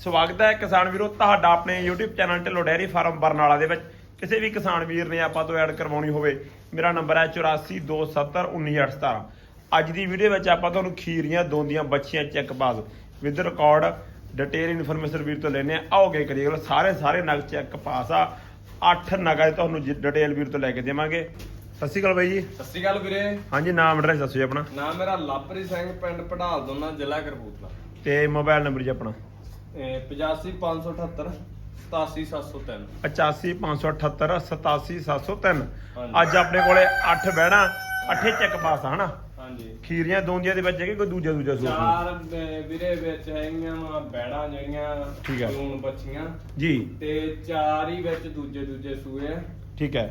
ਸਵਾਗਤ ਹੈ ਕਿਸਾਨ ਵੀਰੋ ਤੁਹਾਡਾ ਆਪਣੇ YouTube channel Dhillon dairy farm Barnala ਦੇ ਵਿੱਚ। ਕਿਸੇ ਵੀ ਕਿਸਾਨ ਵੀਰ ਨੇ ਆਪਾਂ ਤੋਂ ਐਡ ਕਰਵਾਉਣੀ ਹੋਵੇ ਮੇਰਾ ਨੰਬਰ ਹੈ 8427191817 ਅੱਜ ਦੀ ਵੀਡੀਓ ਵਿੱਚ ਆਪਾਂ ਤੁਹਾਨੂੰ ਖੀਰੀਆਂ ਦੋਂਦੀਆਂ ਬੱਚੀਆਂ check pass with record detail information ਵੀਰ ਤੋਂ ਲੈਣੇ ਆ ਆਓਗੇ ਕਰੀਏ ਗੱਲ ਸਾਰੇ ਸਾਰੇ ਨਗ ਚੈੱਕ ਪਾਸ ਆ। 8 ਨਗਾਂ ਤੁਹਾਨੂੰ ਡਿਟੇਲ ਵੀਰ ਤੋਂ ਲੈ ਕੇ ਦੇਵਾਂਗੇ। ਸਤਿ ਸ਼੍ਰੀ ਅਕਾਲ ਬਾਈ ਜੀ। ਸਤਿ ਸ਼੍ਰੀ ਅਕਾਲ ਵੀਰੇ। ਹਾਂਜੀ ਨਾਮ ਐਡਰੈਸ ਦੱਸੋ ਜੀ ਆਪਣਾ। ਨਾਮ ਮੇਰਾ ਲਾਪਰੀ ਸਿੰਘ ਪਿੰਡ ਪੜਾਲ ਦੋਨਾ ਜ਼ਿਲ੍ਹਾ ਕਰਬੂਤਲਾ ਤੇ ਮੋਬਾਈਲ ਨੰਬਰ ਜੀ ਆਪਣਾ। 85578 87703 85578 87703 ਹਾਂਜੀ। ਅੱਜ ਆਪਣੇ ਕੋਲੇ 8 ਬਹਿਣਾ 8 ਚੈੱਕ ਪਾਸ ਆ ਹਨਾ? ਹਾਂਜੀ। ਖੀਰੀਆਂ ਦੋਂਦੀਆਂ ਦੇ ਵਿੱਚ ਹੈਗੇ ਕੋਈ ਦੂਜਾ ਦੂਜਾ ਸੂਟ? ਚਾਰ ਅਹ, ਵੀਰੇ ਵਿੱਚ ਹੈਗੀਆਂ ਵਾ ਬੈੜਾਂ ਜਿਹੜੀਆਂ ਠੀਕ ਹੈ। ਜੂਨ ਬੱਚੀਆਂ ਜੀ। ਤੇ ਚਾਰ ਹੀ ਵਿੱਚ ਦੂਜੇ ਦੂਜੇ ਸੂਏ ਆ। ਠੀਕ ਹੈ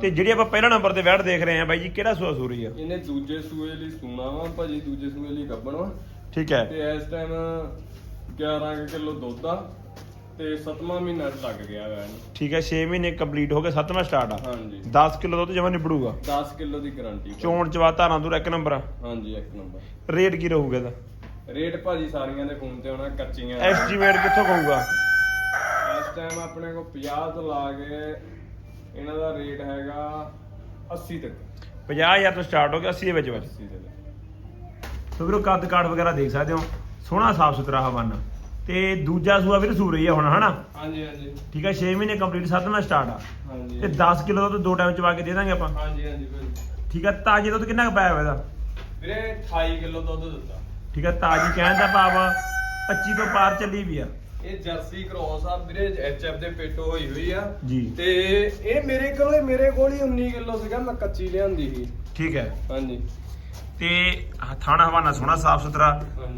ਤੇ ਜਿਹੜੀ ਆਪਾਂ ਪਹਿਲਾ ਨੰਬਰ ਤੇ ਬੈਠ ਦੇਖ ਰਹੇ ਆ ਬਾਈ ਜੀ ਕਿਹੜਾ ਸੂਆ ਸੂਰੀ ਆ? ਇਹਨੇ ਦੂਜੇ ਸੂਏ ਲਈ ਸੂਣਾ ਵਾ ਭਾਜੀ ਦੂਜੇ ਸੂਏ ਲਈ ਗੱਬਣ ਵਾ। ਠੀਕ ਹੈ ਤੇ ਇਸ ਟਾਈਮ 11 ਕਿਲੋ ਦੁੱਧ ਆ ਤੇ 7ਵਾਂ ਮਹੀਨਾ ਲੱਗ ਗਿਆ ਵਾ ਇਹਨੂੰ। ਠੀਕ ਹੈ 6 ਮਹੀਨੇ ਕੰਪਲੀਟ ਹੋ ਗਏ 7ਵਾਂ ਸਟਾਰਟ ਆ। ਹਾਂਜੀ। 10 ਕਿਲੋ ਦੁੱਧ ਜਮਾ ਨਿਬੜੂਗਾ? 10 ਕਿਲੋ ਦੀ ਗਾਰੰਟੀ ਚੋਣ ਚਵਾ ਧਾਰਾਂ ਦੂਰ ਇੱਕ ਨੰਬਰ ਆ। ਹਾਂਜੀ ਇੱਕ ਨੰਬਰ ਰੇਟ ਕੀ ਰਹੂਗਾ ਇਹਦਾ? ਰੇਟ ਭਾਜੀ ਸਾਰੀਆਂ ਦੇ ਫੋਨ ਤੇ ਆਉਣਾ ਕੱਚੀਆਂ। ਐਸਟੀਮੇਟ ਕਿੱਥੋਂ ਕਹੂਗਾ ਇਸ ਟਾਈਮ ਆਪਣੇ ਕੋਲ 50 ਤੋਂ ਲਾ ਕੇ ਇਹਨਾਂ ਦਾ ਰੇਟ ਹੈਗਾ 80 ਤੱਕ। 50000 ਤੋਂ ਸਟਾਰਟ ਹੋ ਗਿਆ 80 ਦੇ ਵਿੱਚ ਵਿੱਚ 80 ਤੱਕ ਸੋ ਵੀਰੋ ਕੱਦ ਕਾਠ ਵਗੈਰਾ ਦੇਖ ਸਕਦੇ ਹੋ। ਸੋਹਣਾ ਸਾਫ਼ ਸੁਥਰਾ ਹਵਾਨਾ ਤੇ ਦੂਜਾ ਸੂਆ ਵੀਰ ਸੂ ਰਹੀ ਆ ਹੁਣ ਹਨਾ? ਹਾਂਜੀ ਹਾਂਜੀ। ਠੀਕ ਹੈ 6 ਮਹੀਨੇ ਕੰਪਲੀਟ 7ਵਾਂ ਸਟਾਰਟ ਆ। ਹਾਂਜੀ। ਤੇ 10 ਕਿਲੋ ਦੁੱਧ ਦੋ ਟਾਈਮ ਚਵਾ ਕੇ ਦੇ ਦਾਂਗੇ ਆਪਾਂ। ਹਾਂਜੀ ਹਾਂਜੀ ਭਾਜੀ ਠੀਕ ਹੈ ਤਾਜੀ ਦੁੱਧ ਕਿੰਨਾ ਕੁ ਪਾਇਆ ਹੋਇਆ ਇਹਦਾ? ਵੀਰੇ 28 ਕਿਲੋ ਦੁੱਧ ਦਿੱਤਾ। ਠੀਕ ਹੈ ਤਾਜੀ ਕਹਿਣ ਦਾ ਭਾਵ ਆ 25 ਤੋਂ ਪਾਰ ਚੱਲੀ ਵੀ ਆ। ਇਹ ਜਰਸੀ ਕ੍ਰੋਸ ਆ ਵੀਰੇ ਐਚਐਫ ਦੇ ਪੇਟੋ ਹੋਈ ਹੋਈ ਆ। ਜੀ। ਤੇ ਇਹ ਮੇਰੇ ਕੋਲ ਮੇਰੇ ਕੋਲ ਹੀ 19 ਕਿਲੋ ਸੀਗਾ ਮੈਂ ਕੱਚੀ ਲਿਆਂਦੀ ਸੀ। ਠੀਕ ਹੈ। ਹਾਂਜੀ। ਤੇ ਥਾਣਾ ਹਵਾਨਾ ਸੋਹਣਾ ਸਾਫ਼ ਸੁਥਰਾ।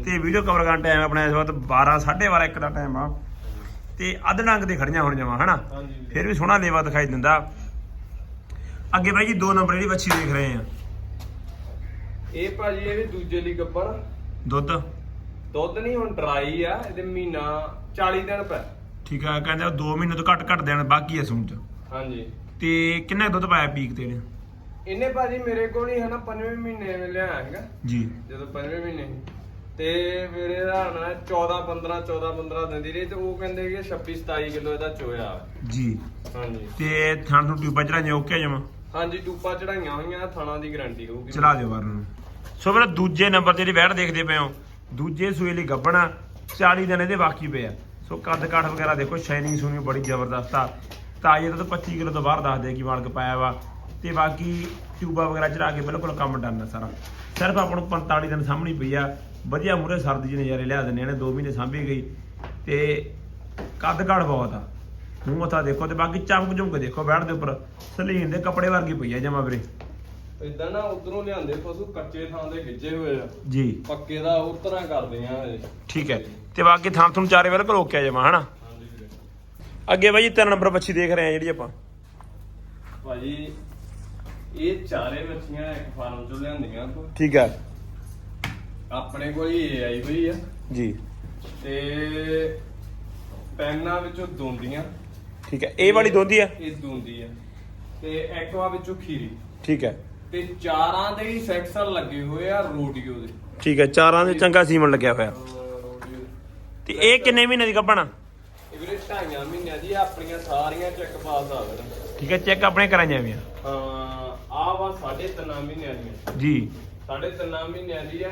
ਤੇ ਵੀਡੀਓ ਕਵਰ ਕਰਨ ਟਾਈਮ ਆਪਣਾ ਇਸ ਵਕਤ 12 12:30 ਇੱਕ ਦਾ ਟਾਈਮ ਆ। ਤੇ ਅੱਧ ਨੰਗ ਦੇ ਖੜੀਆਂ ਹੁਣ ਜਮਾ ਹਨਾ। ਫਿਰ ਵੀ ਸੋਹਣਾ ਲੇਵਾ ਦਿਖਾਈ ਦਿੰਦਾ। ਅੱਗੇ ਬਾਈ ਜੀ ਦੋ ਨੰਬਰ ਜਿਹੜੀ ਬੱਚੀ ਦੇਖ ਰਹੇ ਆ। ਇਹ ਭਾਜੀ ਇਹ ਵੀ ਦੂਜੇ ਲਈ ਗੱਬਣ ਦੁੱਧ। ਦੁੱਧ ਨਹੀਂ ਹੁਣ ਡਰਾਈ ਆ ਇਹਦੇ ਮਹੀਨਾ 40 ਦਿਨ ਪੈ। ਠੀਕ ਆ ਕਹਿੰਦੇ 2 ਮਹੀਨੇ ਤੋਂ ਘੱਟ ਘੱਟ ਦੇਣ ਬਾਕੀ ਆ ਸੂਣ ਚ। ਹਾਂਜੀ। ਤੇ ਕਿੰਨਾ ਦੁੱਧ ਪਾਇਆ ਪੀਕ ਤੇ ਨੇ ਇਹਨੇ ਭਾਜੀ ਮੇਰੇ ਕੋਲ ਹੀ ਹਨਾ ਪੰਜਵੇਂ ਮਹੀਨੇ ਵਿੱਚ ਲਿਆ ਹੈਗਾ ਜੀ। ਜਦੋਂ ਪੰਜਵੇਂ ਮਹੀਨੇ ਸੀ। ਤੇ ਮੇਰੇ ਦਾ ਨਾ 14 15 14 15 ਦਿੰਦੀ ਰਹੀ ਤੇ ਉਹ ਕਹਿੰਦੇ ਕਿ 26 27 ਕਿਲੋ ਇਹਦਾ ਚੋਇਆ ਜੀ। ਹਾਂਜੀ। ਤੇ ਥਣ ਨੂੰ ਟਿਊਬਾਂ ਚੜਾਈਆਂ ਓਕੇ ਜਮਾ? ਹਾਂਜੀ ਟੂਪਾ ਚੜਾਈਆਂ ਹੋਈਆਂ ਥਾਣਾ ਦੀ ਗਾਰੰਟੀ ਹੋਊਗੀ। ਚਲਾ ਦਿਓ ਬਾਹਰ ਨੂੰ। ਸੋ ਵੀਰ ਦੂਜੇ ਨੰਬਰ ਤੇ ਜਿਹੜੀ ਵੈਟ ਦੇਖਦੇ ਪਏ ਹੋ ਦੂਜੇ ਸੂਏ ਲਈ ਗੱਬਣਾ 40 ਦਿਨ ਇਹਦੇ ਬਾਕੀ ਪਏ ਆ। ਸੋ ਕੱਦ ਕਾਠ ਵਗੈਰਾ ਦੇਖੋ ਸ਼ਾਈਨਿੰਗ ਸੂਨੀ ਬੜੀ ਜ਼ਬਰਦਸਤ ਆ। ਤਾਜੇ ਤਾਂ 25 ਕਿਲੋ ਤੋਂ ਬਾਹਰ ਦੱਸਦੇ ਕਿ ਮਾਲਕ ਪਾਇਆ ਵਾ। ਤੇ ਬਾਕੀ ਟਿਊਬਾ ਵਗੈਰਾ ਚੜਾ ਕੇ ਬਿਲਕੁਲ ਕੰਮ ਡਨ ਸਾਰਾ। ਸਿਰਫ ਆਪਾਂ ਨੂੰ 45 ਦਿਨ ਸਾਹਮਣੀ ਪਈ ਆ। ਵਧੀਆ ਮੂਰੇ ਸਰਦੀ ਦੇ ਨਜ਼ਾਰੇ ਲਿਆ ਦਿੰਦੇ ਨੇ 2 ਮਹੀਨੇ ਸਾਂਭੀ ਗਈ। ਤੇ ਕੱਦ ਕਾਠ ਬਹੁਤ ਆ। ਮੂੰਹ ਮੱਥਾ ਦੇਖੋ ਤੇ ਬਾਕੀ ਚਮਕ ਝੁਮਕ ਦੇਖੋ ਬੈਠ ਦੇ ਉੱਪਰ। ਸਲੀਨ ਦੇ ਕੱਪੜੇ ਵਰਗੀ ਪਈ ਆ ਜਮਾ ਵੀਰੇ। ਇਦਾਂ ਨਾ ਉਧਰੋਂ ਲਿਆਂਦੇ ਪਸ਼ੂ ਕੱਚੇ ਥਾਂ ਦੇ ਗਿੱਜੇ ਹੋਏ ਆ। ਜੀ। ਪੱਕੇ ਦਾ ਹੋਰ ਤਰ੍ਹਾਂ ਕਰਦੇ ਆ ਠੀਕ ਹੈ। ਤੇ ਬਾਕੀ ਥਾਂ ਤੁਹਾਨੂੰ ਚਾਰੇ ਬਿਲਕੁਲ ਓਕੇ ਆ ਜਮਾ ਹਨਾ? ਅੱਗੇ ਬਾਈ ਜੀ ਤਿੰਨ ਨੰਬਰ ਬੱਚੀ ਦੇਖ ਰਹੇ ਆ ਜਿਹੜੀ ਆਪਾਂ। ਭਾਜੀ ਇਹ ਚਾਰੇ ਮੱਛੀਆਂ ਇੱਕ ਫਾਰਮ ਚੋਂ ਲਿਆਂਦੀਆਂ ਆਪਾਂ। ਠੀਕ ਹੈ ਆਪਣੇ ਕੋਲ ਹੀ ਇਹ ਆਈ ਹੋਈ ਆ। ਜੀ। ਤੇ ਪੈਨਾਂ ਵਿੱਚੋਂ ਦੋਂਦੀਆਂ। ਠੀਕ ਹੈ ਇਹ ਵਾਲੀ ਦੋਂਦੀ ਆ? ਇਹ ਦੋਂਦੀ ਆ। ਤੇ ਐਕਵਾ ਵਿੱਚੋਂ ਖੀਰੀ। ਠੀਕ ਹੈ ਤੇ ਚਾਰਾਂ ਦੇ ਹੀ ਸੈਕਸ਼ਨ ਲੱਗੇ ਹੋਏ ਆ ਰੋਡੀਓ ਦੇ। ਠੀਕ ਹੈ ਚਾਰਾਂ ਦੇ ਚੰਗਾ ਸੀਮਨ ਲੱਗਿਆ ਹੋਇਆ। ਤੇ ਇਹ ਕਿੰਨੇ ਮਹੀਨੇ ਦੀ ਕੱਪਣਾ ਵੀਰੇ ਢਾਈਆਂ ਮਹੀਨਿਆਂ ਦੀ ਆਪਣੀਆਂ ਸਾਰੀਆਂ ਚੈੱਕ ਪਾਸ ਆ ਗਏ ਠੀਕ ਹੈ ਚੈੱਕ ਆਪਣੇ ਕਰਾਈਆਂ ਵੀ ਆ ਹਾਂ ਆ ਵਾ ਸਾਢੇ ਤਿੰਨਾਂ ਮਹੀਨਿਆਂ ਦੀਆਂ। ਜੀ। ਸਾਢੇ ਤਿੰਨਾਂ ਮਹੀਨਿਆਂ ਦੀ ਆ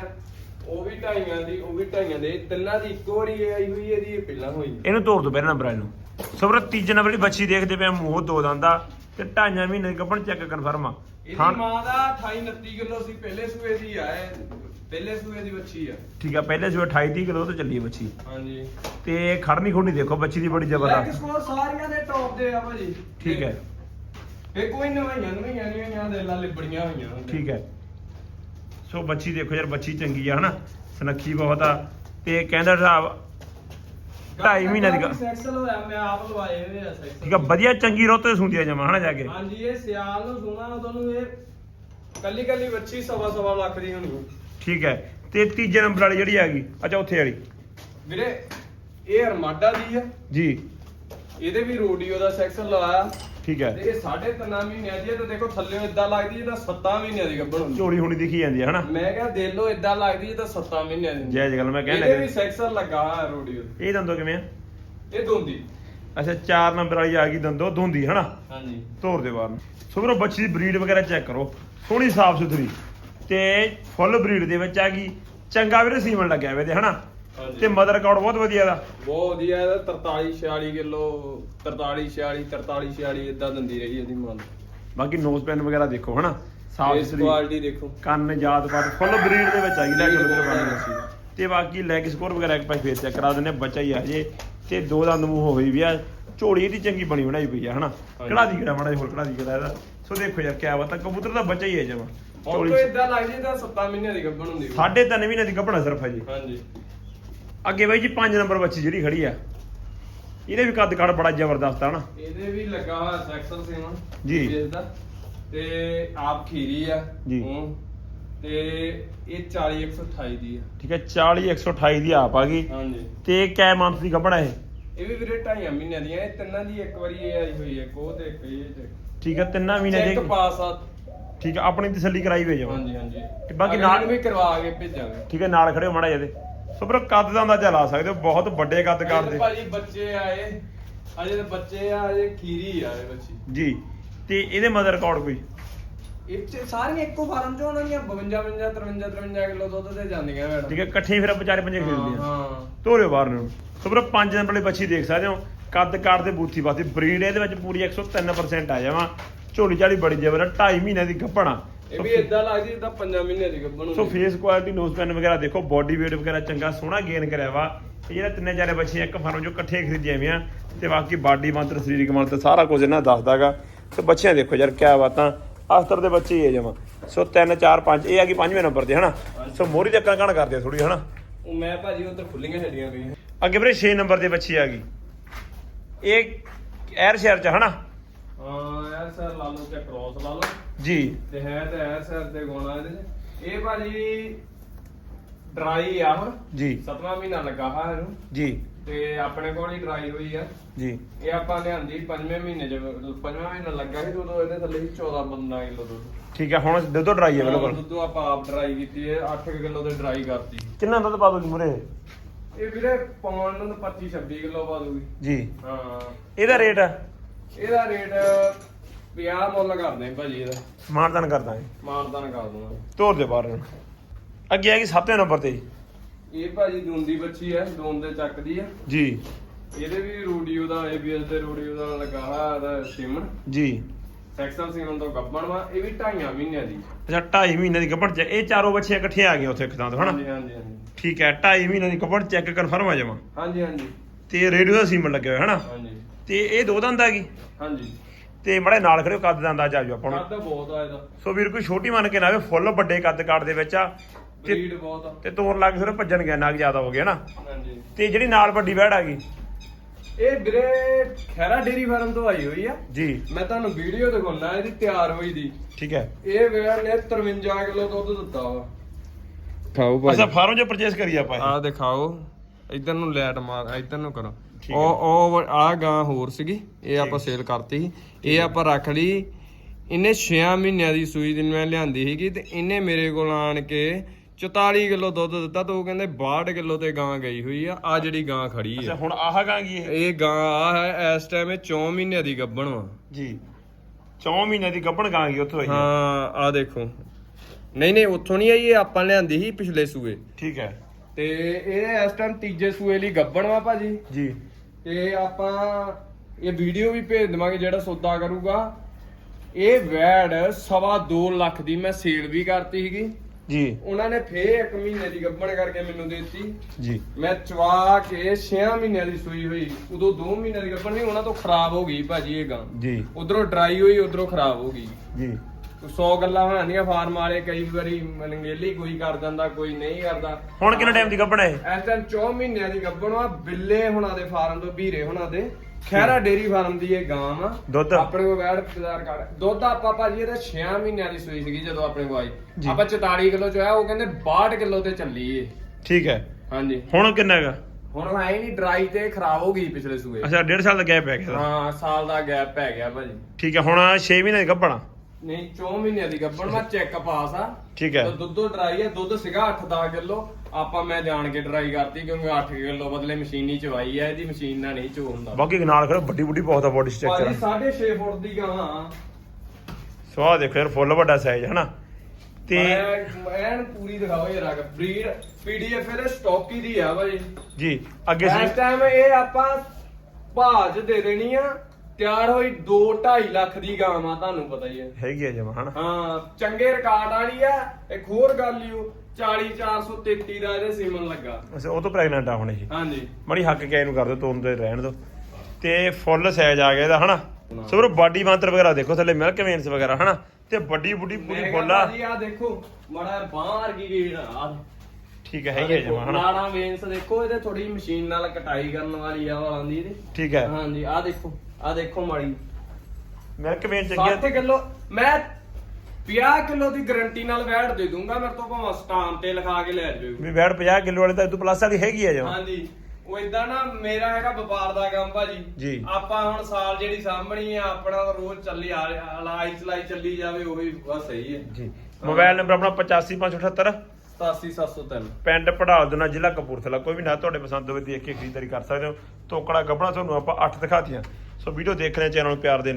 ਉਹ ਵੀ ਢਾਈਆਂ ਦੀ ਉਹ ਵੀ ਢਾਈਆਂ ਦੇ ਤਿੰਨਾਂ ਦੀ ਇੱਕੋ ਵਾਰੀ ਆਈ ਹੋਈ ਇਹਦੀ ਇਹ ਪਹਿਲਾਂ ਹੋਈ। ਇਹਨੂੰ ਤੋੜ ਦੋ ਪਹਿਲਾਂ ਨੰਬਰ ਵਾਲੇ ਨੂੰ ਸਬਰ ਤੀਜੇ ਨੰਬਰ ਦੀ ਬੱਚੀ ਦੇਖਦੇ ਪਏ ਆ, ਮੂੰਹ ਦੋ ਦੰਦਾ ਤੇ ਢਾਈਆਂ ਮਹੀਨੇ ਦੀ ਕੱਪਣ ਚੈੱਕ ਕਨਫਰਮ ਆ। ਇਹਦੀ ਥਣ- ਮਾਂ ਦਾ 28 29 ਕਿਲੋ ਸੀ ਪਹਿਲੇ ਸੂਏ ਦੀ ਆ ਇਹ। ਪਹਿਲੇ ਸੂਏ ਦੀ ਬੱਚੀ ਆ। ਠੀਕ ਹੈ ਪਹਿਲੇ ਸਵੇ 28 30 ਕਿਲੋ ਤੋਂ ਚੱਲੀ ਹੈ ਬੱਚੀ ਹਾਂਜੀ। ਤੇ ਖੜਨੀ ਖੁੜਨੀ ਦੇਖੋ ਬੱਚੀ ਦੀ ਬੜੀ ਲੈਗ ਜ਼ਬਰਦਸਤ ਸਕੋਰ ਸਾਰੀਆਂ ਦੇ ਟੌਪ ਦੇ ਆ ਭਾਜੀ। ਠੀਕ ਹੈ। ਇਹ ਕੋਈ ਨਵਾਈਆਂ ਨਵਾਈਆਂ ਨਹੀਂ ਹੋਈਆਂ ਦੇ ਲਾ ਲਿਬੜੀਆਂ ਹੋਈਆਂ ਹੁੰਦੀਆਂ। ਠੀਕ ਹੈ। ਸੋ ਬੱਚੀ ਦੇਖੋ ਯਾਰ ਬੱਚੀ ਚੰਗੀ ਆ ਹਨਾ? ਸੁਨੱਖੀ ਬਹੁਤ ਆ। ਤੇ ਕਹਿੰਦਾ ਹਿਸਾਬ ਢਾਈ ਮਹੀਨਿਆਂ ਦੀ ਸੈਕਸਲ ਹੋਇਆ ਮੈਂ ਆਪ ਲਵਾਏ ਹੋਏ ਆ ਸੈਕਸਲ ਠੀਕ ਆ ਵਧੀਆ ਚੰਗੀ ਰੋਤੇ ਸੁੰਦੀ ਆ ਜਮਾ ਹਨਾ ਜਾ ਕੇ? ਹਾਂਜੀ ਇਹ ਸਿਆਲ ਨੂੰ ਸੋਣਾ ਤੁਹਾਨੂੰ ਇਹ ਕੱਲੀ ਕੱਲੀ ਬੱਚੀ ਸਵਾ ਸਵਾ ਲੱਖ ਦੀ ਹੋਣੀ। ਠੀਕ ਹੈ। ਤੇ ਤੀਜੇ ਨੰਬਰ ਵਾਲੀ ਜਿਹੜੀ ਆ ਗਈ ਅੱਛਾ ਉੱਥੇ ਵਾਲੀ। ਵੀਰੇ ਇਹ ਅਰਮਾਡਾ ਦੀ ਆ। ਜੀ। ਇਹਦੇ ਵੀ ਰੋਡੀਓ ਦਾ ਸੈਕਸ਼ਨ ਲਵਾਇਆ ਠੀਕ ਹੈ। ਤੇ ਇਹ ਸਾਢੇ ਤਿੰਨਾਂ ਮਹੀਨਿਆਂ ਦੀ ਹੈ ਤੇ ਦੇਖੋ ਥੱਲੇ ਇਦਾਂ ਲੱਗਦੀ ਜਿੱਦਾਂ 7 ਮਹੀਨਿਆਂ ਦੀ ਗੱਭਣ ਹੁੰਦੀ ਝੋਲੀ ਹੁਣੀ ਦਿਖੀ ਜਾਂਦੀ ਹੈ ਹਨਾ? ਮੈਂ ਕਿਹਾ ਦੇ ਲੋ ਇਦਾਂ ਲੱਗਦੀ ਜਿੱਦਾਂ 7 ਮਹੀਨਿਆਂ ਦੀ। ਜੈ ਜਗਲ ਮੈਂ ਕਹਿਣ ਇਹਦੇ ਵੀ ਲੱਗਾ ਸੈਕਸਰ ਲੱਗਾ ਹੋਇਆ ਰੋਡੀਓ ਇਹ ਦੰਦੋ ਕਿਵੇਂ ਆ? ਇਹ ਦੋਂਦੀ। ਅੱਛਾ 4 ਨੰਬਰ ਵਾਲੀ ਆ ਗਈ ਦੰਦੋ ਧੁੰਦੀ ਹਨਾ? ਹਾਂਜੀ। ਧੋਰ ਦੇ ਬਾਹਰ ਨੂੰ। ਸੋ ਵੀਰੋ ਬੱਚੀ ਦੀ ਬਰੀਡ ਵਗੈਰਾ ਚੈੱਕ ਕਰੋ। ਸੋਹਣੀ ਸਾਫ਼ ਸੁਥਰੀ ਤੇ ਫੁੱਲ ਬਰੀਡ ਦੇ ਵਿੱਚ ਆ ਗਈ। ਚੰਗਾ ਵੀਰੇ ਸੀਮਨ ਲੱਗਿਆ ਹੋਇਆ ਤੇ ਹਨਾ? ਹਾਂਜੀ। ਤੇ ਮਦਰ ਕਾਰਡ ਬਹੁਤ ਵਧੀਆ ਦਾ। ਬਹੁਤ ਵਧੀਆ ਇਹਦਾ 43 46 ਕਿਲੋ 43 46 43 46 ਇਦਾਂ ਦਿੰਦੀ ਰਹੀ ਇਹਦੀ ਮਾਂ ਬਾਕੀ ਨੋਜ਼ ਪੈਨ ਵਗੈਰਾ ਦੇਖੋ ਹਨਾ? ਸਾਫ਼ ਇਸ ਸੁਥਰੀ। ਕੁਆਲਿਟੀ ਦੇਖੋ। ਕੰਨ ਜਾਤ ਪਾਤ ਫੁੱਲ ਬਰੀਡ ਦੇ ਵਿੱਚ ਆ ਗਈ ਲੈ ਕੇ ਵੀਰੇ ਬਾਹਰ ਸੀ। ਤੇ ਬਾਕੀ ਲੈਗ ਸਕੋਰ ਵਗੈਰਾ ਇੱਕ ਪਾਸੇ ਫੇਰ ਚੈੱਕ ਕਰਾ ਦਿੰਦੇ ਹਾਂ, ਬੱਚਾ ਹੀ ਆ ਜੇ। ਤੇ ਦੋ ਦੰਦ ਮੂੰਹ ਹੋਈ ਵੀ ਆ। ਝੋਲੀ ਇਹਦੀ ਚੰਗੀ ਬਣੀ ਬਣਾਈ ਪਈ ਆ ਹਨਾ। ਕੜਾ ਦੀ ਕਿਹੜਾ ਮਾੜਾ ਜਿਹਾ ਹੋਰ ਕੜਾ ਦੀ ਕਿਹੜਾ ਇਹਦਾ। ਸੋ ਦੇਖੋ ਯਾਰ ਕਿਆ ਬਾਤ ਆ ਕਬੂਤਰ ਦਾ ਬੱਚਾ ਹੀ ਹੈ ਜਮਾ। ਹੁਣ ਤੋਂ ਇਦਾਂ ਲੱਗਦੀ ਤਾਂ 7 ਮਹੀਨਿਆਂ ਦੀ ਗੱਭਣ ਹੁੰਦੀ ਹੋਊ। ਸਾਢੇ ਤਿੰਨ ਮਹੀਨੇ ਦੀ ਗੱਭਣਾ ਸਿਰਫ ਹੈ ਜੀ ਹਾਂਜੀ। ਅੱਗੇ ਬਾਈ ਜੀ 5 ਨੰਬਰ ਬੱਚੀ ਜਿਹੜੀ ਖੜੀ ਆ। ਇਹਦੇ ਵੀ ਕੱਦ ਕਾਠ ਬੜਾ ਜ਼ਬਰਦਸਤ ਆ ਨਾ। ਇਹਦੇ ਵੀ ਲੱਗਾ ਹੋਇਆ ਸੈਕਸਰ ਸੇਵਨ ਜੀ। ਦਾ। ਤੇ ਆਪ ਖੀਰੀ ਆ। ਜੀ। ਤੇ ਇਹ 40 128 ਦੀ ਆ। ਠੀਕ ਹੈ 40 128 ਦੀ ਆਪ ਆ ਗਈ। ਹਾਂਜੀ। ਤੇ ਕੈ ਮੰਥ ਦੀ ਗੱਭਣਾ ਇਹ? ਇਹ ਵੀ ਵੀਰੇ ਢਾਈਆਂ ਮਹੀਨਿਆਂ ਦੀਆਂ ਇਹ ਤਿੰਨਾਂ ਦੀ ਇੱਕ ਵਾਰੀ ਇਹ ਆਈ ਹੋਈ ਹੈ ਕੋ ਤੇ ਇੱਕ ਇਹ ਤੇ ਠੀਕ ਹੈ ਤਿੰਨਾਂ ਮਹੀਨੇ ਚੈੱਕ ਦੇ ਪਾਸ ਆ। ਠੀਕ ਹੈ ਆਪਣੀ ਤਸੱਲੀ ਕਰਾਈ ਜਮਾ। ਹਾਂਜੀ ਹਾਂਜੀ। ਤੇ ਬਾਕੀ ਨਾਲ- ਵੀ ਕਰਵਾ ਕੇ ਭੇਜਾਂਗੇ। ਠੀਕ ਹੈ ਨਾਲ ਖੜੇ ਹੋ ਮਾੜਾ ਜਿਹਦੇ ਸੋ ਵੀਰੋ ਕੱਦ ਦਾ ਅੰਦਾਜ਼ਾ ਲਾ ਸਕਦੇ ਹੋ ਬਹੁਤ ਵੱਡੇ ਕੱਦ ਕਰਦੇ ਭਾਜੀ ਬੱਚੇ ਆਏ ਅਜੇ ਤਾਂ ਬੱਚੇ ਆ ਅਜੇ ਖੀਰੀ ਆ ਇਹ ਬੱਚੀ। ਜੀ। ਤੇ ਇਹਦੇ ਮਦਰ ਰਿਕਾਰਡ ਕੋਈ? ਇਹ ਚ ਸਾਰੀਆਂ ਇੱਕੋ ਫਾਰਮ ਚੋਂ ਦੀਆਂ 52 52 53 53 ਕਿਲੋ ਦੁੱਧ ਤੇ ਜਾਂਦੀਆਂ ਮੈਡਮ ਠੀਕ ਹੈ ਇਕੱਠੇ ਫਿਰ ਵਿਚਾਰੇ ਪੰਜੇ ਖੇਡਦੇ ਆ। ਹਾਂ ਤੋਰਿਓ ਬਾਹਰ ਨੂੰ। ਸੋ ਵੀਰੋ ਪੰਜ ਨੰਬਰ ਵਾਲੀ ਬੱਚੀ ਦੇਖ ਸਕਦੇ ਹੋ। ਕੱਦ ਕਾਠ ਦੇ ਬੂਥੀ ਵਾਸਤੇ ਬਰੀਡ ਇਹਦੇ ਵਿੱਚ ਪੂਰੀ 103% ਆ ਜਾਵਾਂ। ਝੋਲੀ ਝਾਲੀ ਬੜੀ ਜ਼ਬਰ 2.5 ਮਹੀਨੇ ਦੀ ਗੱਭਣਾ ਇਹ ਵੀ ਇਦਾਂ ਲੱਗਦੀ ਜਿੱਦਾਂ 5 ਮਹੀਨੇ ਦੀ ਗੱਭਣ ਸੋ ਫੇਸ ਕੁਆਲਿਟੀ ਨੋਜ਼ ਪੈਨ ਵਗੈਰਾ ਦੇਖੋ ਬਾਡੀ weight ਵਗੈਰਾ ਚੰਗਾ ਸੋਹਣਾ ਗੇਨ ਕਰਿਆ ਵਾ। ਤੇ ਜਿਹੜਾ ਤਿੰਨੇ ਚਾਰੇ ਬੱਚੇ ਇੱਕ ਫਾਰਮ ਚੋਂ ਇਕੱਠੇ ਖਰੀਦੇ ਐਵੇਂ ਆ ਤੇ ਬਾਕੀ ਬਾਡੀ ਮੰਤਰ ਸਰੀਰਕ ਮੰਤਰ ਸਾਰਾ ਕੁਝ ਇਹਨਾਂ ਦੱਸਦਾਗਾ। ਤੇ ਬੱਚਿਆਂ ਦੇਖੋ ਯਾਰ ਕਿਆ ਬਾਤਾਂ। ਅਸਤਰ ਦੇ ਬੱਚੇ ਹੀ ਆ ਜਮਾ। ਸੋ 3 4 5 ਇਹ ਆ ਗਈ ਪੰਜਵੇਂ ਨੰਬਰ ਤੇ ਹਨਾ? ਸੋ ਮੋਰੀ ਚੱਕਣ ਕਣ ਕਰਦੇ ਥੋੜੀ ਹਨਾ? ਉਹ ਮੈਂ ਭਾਜੀ ਉਧਰ ਖੁੱਲੀਆਂ ਛੱਡੀਆਂ ਗਈਆਂ ਅੱਗੇ ਵੀਰੇ 6 ਨੰਬਰ ਦੇ ਬੱਚੀ ਆ ਗਈ। ਇਹ ਐਰ ਸ਼ਹਿਰ ਚ ਹਨਾ? ਹਾਂ ਯਾਰ ਸਰ ਲਾ ਲਓ ਤੇ ਕ੍ਰੋਸ ਲਾ ਲਓ। ਜੀ। ਤੇ ਹੈ ਤੇ ਹੈ ਸਰ ਤੇ ਗੋਣਾ ਇਹਦੇ ਚ। ਇਹ ਭਾਜੀ ਡਰਾਈ ਆ ਹੁਣ। ਜੀ। ਸਤਵਾਂ ਮਹੀਨਾ ਲੱਗਾ ਹਾ ਇਹਨੂੰ। ਜੀ। ਤੇ ਆਪਣੇ ਕੋਲ ਹੀ ਡਰਾਈ ਹੋਈ ਆ। ਜੀ। ਇਹ ਆਪਾਂ ਲਿਆਂਦੀ ਪੰਜਵੇਂ ਮਹੀਨੇ ਚ ਪੰਜਵਾਂ ਮਹੀਨਾ ਲੱਗਾ ਸੀ ਉਦੋਂ ਇਹਦੇ ਥੱਲੇ ਸੀ 14 15 ਕਿਲੋ ਦੁੱਧ। ਠੀਕ ਹੈ ਹੁਣ ਦੁੱਧ ਡਰਾਈ ਹੈ ਬਿਲਕੁਲ। ਦੁੱਧ ਆਪਾਂ ਆਪ ਡਰਾਈ ਕੀਤੀ ਹੈ 8 ਕਿਲੋ ਤੇ ਡਰਾਈ ਕਰਤੀ। ਕਿੰਨਾ ਦੁੱਧ ਪਾ ਦੋਗੀ ਮੁਰੇ? ਇਹ ਵੀਰੇ ਪਾਉਣ ਨੂੰ 25 26 ਕਿਲੋ ਪਾ ਦੂਗੀ। ਜੀ। ਹਾਂ। ਇਹਦਾ ਰੇਟ? ਇਹਦਾ ਰੇਟ 50 ਮੁੱਲ ਕਰਦੇ ਭਾਜੀ ਇਹਦਾ। ਮਾਨਦਾਨ ਕਰ ਦਾਂਗੇ। ਕਰ ਦੂੰਗਾ। ਤੋਰ ਦੇ ਬਾਹਰ ਨੂੰ। ਅੱਗੇ ਆ ਗਈ 7ਵੇਂ ਨੰਬਰ ਤੇ। ਇਹ ਭਾਜੀ ਦੂੰਦੀ ਬੱਚੀ ਹੈ ਦੂਨ ਦੇ ਚੱਕਦੀ ਆ ਜੀ। ਇਹਦੇ ਵੀ ਰੂਡੀਓ ਦਾ ਏਬੀਐਸ ਦੇ ਰੂਡੀਓ ਦਾ ਲੱਗਾ ਹੋਇਆ ਇਹਦਾ ਸਿਮਨ ਜੀ। ਸੈਕਸਨ ਸਿਮਨ ਤੋਂ ਗੱਬਣ ਵਾ ਇਹ ਵੀ ਢਾਈਆਂ ਮਹੀਨਿਆਂ ਦੀ। ਅੱਛਾ 2.5 ਮਹੀਨੇ ਦੀ ਕੱਪੜ ਚ। ਇਹ ਚਾਰੋਂ ਬੱਚੀਆਂ ਇਕੱਠੀਆਂ ਆ ਗਈਆਂ ਉੱਥੇ ਇੱਕਦਾਂ ਤੋਂ ਹਨਾ? ਹਾਂਜੀ ਹਾਂਜੀ ਹਾਂਜੀ। ਠੀਕ ਹੈ 2.5 ਮਹੀਨੇ ਦੀ ਕੱਪੜ ਚੈੱਕ ਕਨਫਰਮ ਆ ਜਾਵਾਂ। ਹਾਂਜੀ ਹਾਂਜੀ। ਤੇ ਰੇਡੀਓ ਦਾ ਸੀਮਨ ਲੱਗਿਆ ਹੋਇਆ ਹਨਾ? ਹਾਂਜੀ। ਤੇ ਇਹ ਦੋ ਦੰਦ ਆ ਗਈ ਹਾਂਜੀ। ਤੇ ਮੜੇ ਨਾਲ ਖੜਿਓ ਕੱਦ ਦਾ ਅੰਦਾਜ਼ਾ ਆ ਜਾਊ ਆਪਾਂ ਨੂੰ ਕੱਦ ਬਹੁਤ ਆ ਇਹਦਾ। ਸੋ ਵੀਰ ਕੋਈ ਛੋਟੀ ਮੰਨ ਕੇ ਨਾ ਆਵੇ ਫੁੱਲ ਵੱਡੇ ਕੱਦ ਕਾਟ ਦੇ ਵਿੱਚ ਆ। ਤੇ ਬਰੀਡ ਬਹੁਤ ਆ। ਤੇ ਤੋਰ ਲਾ ਕੇ ਫਿਰ ਭੱਜਣ ਗਿਆ ਨਾਗ ਜ਼ਿਆਦਾ ਹੋ ਗਿਆ ਨਾ ਹਾਂਜੀ। ਤੇ ਜਿਹੜੀ ਨਾਲ ਵੱਡੀ ਵੈੜ ਆ ਗਈ? ਇਹ ਵੀਰੇ ਖੈਰਾ ਡੇਰੀ ਫਾਰਮ ਤੋਂ ਆਈ ਹੋਈ ਆ। ਜੀ। ਮੈਂ ਤੁਹਾਨੂੰ ਵੀਡੀਓ ਦਿਖਾਉਣਾ ਇਹਦੀ ਤਿਆਰ ਹੋਈ ਦੀ। ਠੀਕ ਹੈ। ਇਹ ਵੇਰ ਨੇ 53 ਕਿਲੋ ਦੁੱਧ ਦਿੱਤਾ ਵਾ। ਖਾਓ ਅੱਛਾ ਫਾਰਮ 'ਚ ਪਰਚੇਸ ਕਰੀ ਆਪਾਂ ਇਹ। ਆ ਦਿਖਾਓ। ਇਧਰ ਨੂੰ ਲੈਟ ਮਾਰ ਇਧਰ ਨੂੰ ਕਰੋ। ਉਹ ਉਹ ਆ ਗਾਂ ਹੋਰ ਸੀਗੀ ਇਹ ਆਪਾਂ ਸੇਲ ਕਰਤੀ। ਸੀ ਇਹ ਆਪਾਂ ਰੱਖ ਲਈ। ਇਹਨੇ 6 ਮਹੀਨਿਆਂ ਦੀ ਸੂਈ ਦਿਨ ਮੈਂ ਲਿਆਂਦੀ ਸੀਗੀ ਤੇ ਇਹਨੇ ਮੇਰੇ ਕੋਲ ਆਣ ਕੇ 44 ਕਿਲੋ ਦੁੱਧ ਦਿੱਤਾ ਤੇ ਉਹ ਕਹਿੰਦੇ 62 ਕਿਲੋ ਤੇ ਗਾਂ ਗਈ ਹੋਈ ਆ। ਆ ਜਿਹੜੀ ਗਾਂ ਖੜੀ ਅੱਛਾ ਆ ਹੁਣ ਆਹ ਗਾਂਗੀ ਇਹ ਇਹ ਗਾਂ ਆ ਹੈ ਇਸ ਟਾਈਮ ਇਹ 4 ਮਹੀਨਿਆਂ ਦੀ ਗੱਭਣ ਵਾ। ਜੀ। 4 ਮਹੀਨੇ ਦੀ ਗੱਭਣ ਗਾਂਗੀ ਉੱਥੋਂ ਆਈ ਹੈ। ਹਾਂ ਆ ਦੇਖੋ। ਨਹੀਂ ਨਹੀਂ ਉੱਥੋਂ ਨਹੀਂ ਆਈ ਇਹ ਆਪਾਂ ਲਿਆਂਦੀ ਸੀ ਪਿਛਲੇ ਸੂਏ। ਠੀਕ ਹੈ। ਤੇ ਇਹ ਇਸ ਟਾਈਮ ਤੀਜੇ ਸੂਏ ਲਈ ਗੱਭਣ ਵਾ ਭਾਜੀ। ਜੀ। ਤੇ ਆਪਾਂ ਇਹ ਵੀਡੀਓ ਵੀ ਭੇਜ ਦੇਵਾਂਗੇ ਜਿਹੜਾ ਸੌਦਾ ਕਰੂਗਾ। ਇਹ ਵੈੜ ਸਵਾ 2 ਲੱਖ ਦੀ ਮੈਂ ਸੇਲ ਵੀ ਕਰਤੀ ਸੀਗੀ। ਜੀ। ਉਹਨਾਂ ਨੇ ਫੇਰ 1 ਮਹੀਨੇ ਦੀ ਗੱਭਣ ਕਰਕੇ ਮੈਨੂੰ ਦੇ ਦਿੱਤੀ। ਜੀ। ਮੈਂ ਚਵਾ ਕੇ 6 ਮਹੀਨਿਆਂ ਦੀ ਸੂਈ ਹੋਈ। ਉਦੋਂ 2 ਮਹੀਨਿਆਂ ਦੀ ਗੱਭਣ ਨਹੀਂ ਉਹਨਾਂ ਤੋਂ ਖਰਾਬ ਹੋ ਗਈ ਭਾਜੀ ਇਹ ਗਾਂ। ਜੀ। ਉਧਰੋਂ ਡਰਾਈ ਹੋਈ ਉਧਰੋਂ ਖਰਾਬ ਹੋ ਗਈ। ਜੀ। 100 ਗੱਲਾਂ ਹੋਣੀਆਂ ਫਾਰਮ ਵਾਲੇ ਕਈ ਵਾਰੀ ਮਨੰਗੇਲੀ ਕੋਈ ਕਰ ਜਾਂਦਾ ਕੋਈ ਨਹੀਂ ਕਰਦਾ। ਹੁਣ ਕਿੰਨਾ ਟਾਈਮ ਦੀ ਗੱਭਣ ਹੈ ਇਹ? ਇਸ ਟਾਈਮ 4 ਮਹੀਨਿਆਂ ਦੀ ਗੱਭਣ ਆ ਬਿੱਲੇ ਹੁਣਾਂ ਦੇ ਫਾਰਮ ਤੋਂ ਵੀਰੇ ਹੁਣਾਂ ਦੇ। ਖੈਰਾ ਡੇਰੀ ਫਾਰਮ ਦੀ ਇਹ ਗਾਂ ਆ। ਦੁੱਧ? ਆਪਣੇ ਕੋਲ ਵੈੜ ਇੰਤਜ਼ਾਰ ਕਰ। ਦੁੱਧ ਆਪਾਂ ਭਾਜੀ ਇਹਦਾ 6 ਮਹੀਨਿਆਂ ਦੀ ਸੂਈ ਸੀਗੀ ਜਦੋਂ ਆਪਣੇ ਕੋਲ ਆਈ। ਆਪਾਂ 44 ਕਿਲੋ ਚ ਆਇਆ ਉਹ ਕਹਿੰਦੇ 62 ਕਿਲੋ ਤੇ ਚੱਲੀ ਏ ਠੀਕ ਹੈ। ਹਾਂਜੀ। ਹੁਣ ਕਿੰਨਾ ਹੈਗਾ? ਹੁਣ ਹੀ ਨਹੀਂ ਡਰਾਈ ਤੇ ਖਰਾਬ ਹੋ ਗਈ ਪਿਛਲੇ ਸੂਏ। ਅੱਛਾ ਡੇਢ ਸਾਲ ਦਾ ਗੈਪ ਪੈ ਗਿਆ। ਹਾਂ ਸਾਲ ਦਾ ਗੈਪ ਪੈ ਗਿਆ ਭਾਜੀ। ਠੀਕ ਹੈ ਹੁਣ 6 ਮਹੀਨੇ ਦੀ ਗੱਭਣਾ ਨਹੀਂ 4 ਮਹੀਨਿਆਂ ਦੀ ਗੱਬਣ ਮੈਂ ਚੈੱਕ ਪਾਸ ਆ। ਠੀਕ ਹੈ। ਤੇ ਦੁੱਧੋ ਡਰਾਈ ਹੈ ਦੁੱਧ ਸੀਗਾ 8-10 ਕਿਲੋ। ਆਪਾਂ ਮੈਂ ਜਾਣ ਕੇ ਡਰਾਈ ਕਰਤੀ ਕਿਉਂਕਿ 8 ਕਿਲੋ ਬਦਲੇ ਮਸ਼ੀਨੀ ਚਵਾਈ ਹੈ ਇਹਦੀ ਮਸ਼ੀਨ ਨਾਲ ਨਹੀਂ ਚੋ ਹੁੰਦਾ। ਬਾਕੀ ਨਾਲ ਖੜੋ ਵੱਡੀ ਵੱਡੀ ਬਹੁਤ ਆ ਬੋਡੀ ਭਾਜੀ ਸਟਰਕਚਰ 6.5 ਫੁੱਟ ਦੀ ਗਾਂ ਸਵਾਹ ਦੇਖੋ ਯਾਰ ਫੁੱਲ ਵੱਡਾ ਸਾਈਜ਼ ਹਨਾ? ਤੇ ਤੇ ਐਨ ਪੂਰੀ ਦਿਖਾਓ ਯਾਰ ਆ ਬਰੀਡ ਪੀਡੀਐਫ ਇਹਦੇ ਸਟਾਕੀ ਦੀ ਆ ਭਾਜੀ। ਜੀ ਅੱਗੇ ਇਸ ਸੀ ਟਾਈਮ ਇਹ ਆਪਾਂ ਭਾਜ ਦੇ ਦੇਣੀ ਆ ਤਿਆਰ ਹੋਈ 2 2.5 ਲੱਖ ਦੀ ਗਾਂ ਆ ਤੁਹਾਨੂੰ ਪਤਾ ਹੀ ਹੈ ਹੈਗੀ ਆ ਜਮਾ ਹਨਾ? ਹਾਂ ਚੰਗੇ ਰਿਕਾਰਡ ਵਾਲੀ ਆ। ਇੱਕ ਹੋਰ ਗੱਲ ਈ ਓ 40 433 ਦਾ ਇਹਦੇ ਸੀਮਨ ਲੱਗਾ। ਅੱਛਾ ਉਹ ਤੋਂ ਪ੍ਰੈਗਨੈਂਟ ਆ ਹੁਣ ਇਹ। ਹਾਂਜੀ। ਮੜੀ ਹੱਕ ਕੇ ਇਹਨੂੰ ਕਰ ਦਿਓ ਤੋਨ ਤੇ ਰਹਿਣ ਦਿਓ। ਤੇ ਫੁੱਲ ਸਾਈਜ਼ ਆ ਗਿਆ ਇਹਦਾ ਹਨਾ? ਸੋ ਬਾਡੀ ਮਾਂਤਰ ਵਗੈਰਾ ਦੇਖੋ ਥੱਲੇ ਮਿਲਕ ਵੇਨਸ ਵਗੈਰਾ ਹਨਾ? ਤੇ ਵੱਡੀ ਵੱਡੀ ਪੂਰੀ ਮੈਂ ਫੁੱਲ ਕਿਹਾ ਆ। ਭਾਜੀ ਆ ਦੇਖੋ ਮਾੜਾ ਬਾਹਰ ਵਰਗੀ ਗੇੜ ਆ ਠੀਕ ਹੈ ਹੈਗੀ ਆ ਜਮਾ ਹਨਾ? ਨਾੜਾ ਵੇਨਸ ਦੇਖੋ ਇਹਦੇ ਥੋੜੀ ਮਸ਼ੀਨ ਨਾਲ ਕਟਾਈ ਕਰਨ ਵਾਲੀ ਆ ਵਾਲਾਂ ਦੀ ਇਹਦੇ। ਠੀਕ ਹੈ। ਹਾਂਜੀ ਆ ਦੇਖੋ ਆ ਦੇਖੋ ਮਾੜੀ। ਮਿਲਕ ਵੇਨ ਚੰਗੀ 7 ਕਿਲੋ ਮੈਂ 50 ਕਿਲੋ ਦੀ ਗਾਰੰਟੀ ਨਾਲ ਵੈਟ ਦੇ ਦੂੰਗਾ ਮੇਰੇ ਤੋਂ ਭਾਵੇਂ ਸਟਾਮ ਤੇ ਲਿਖਾ ਕੇ ਲੈ ਜਾਓ ਵੀ ਵੈਟ 50 ਕਿਲੋ ਵਾਲੇ ਤਾਂ ਇਹ ਤੋਂ ਪਲੱਸ ਵਾਲੀ ਹੈਗੀ ਆ ਜਮਾ। ਹਾਂਜੀ ਉਹ ਇਦਾਂ ਨਾ ਮੇਰਾ ਹੈਗਾ ਵਪਾਰ ਦਾ ਕੰਮ ਭਾਜੀ। ਜੀ। ਆਪਾਂ ਹੁਣ ਸਾਲ ਜਿਹੜੀ ਸਾਂਭਣੀ ਆ ਆਪਣਾ ਤਾਂ ਰੋਜ਼ ਚੱਲੀ ਆ ਇਲਾਜ ਚਲਾਈ ਚੱਲੀ ਜਾਵੇ ਉਹੀ ਬਸ ਸਹੀ ਹੈ। ਜੀ। ਮੋਬਾਈਲ ਨੰਬਰ ਆਪਣਾ 85578 87703 ਪਿੰਡ ਪੜਾਲ ਜ਼ਿਲ੍ਹਾ ਕਪੂਰਥਲਾ, ਕੋਈ ਵੀ ਨਾ ਤੁਹਾਡੇ ਪਸੰਦ ਹੋਵੇ ਦੇਖ ਕੇ ਖਰੀਦਦਾਰੀ ਕਰ ਸਕਦੇ ਹੋ। ਤੋਕੜਾ ਗੱਬਣਾ ਤੁਹਾਨੂੰ ਆਪਾਂ 8 ਦਿਖਾਤੀਆਂ। ਸੋ ਵੀਡੀਓ ਦੇਖ ਰਹੇ ਚੈਨਲ ਨੂੰ ਪਿਆਰ ਦੇ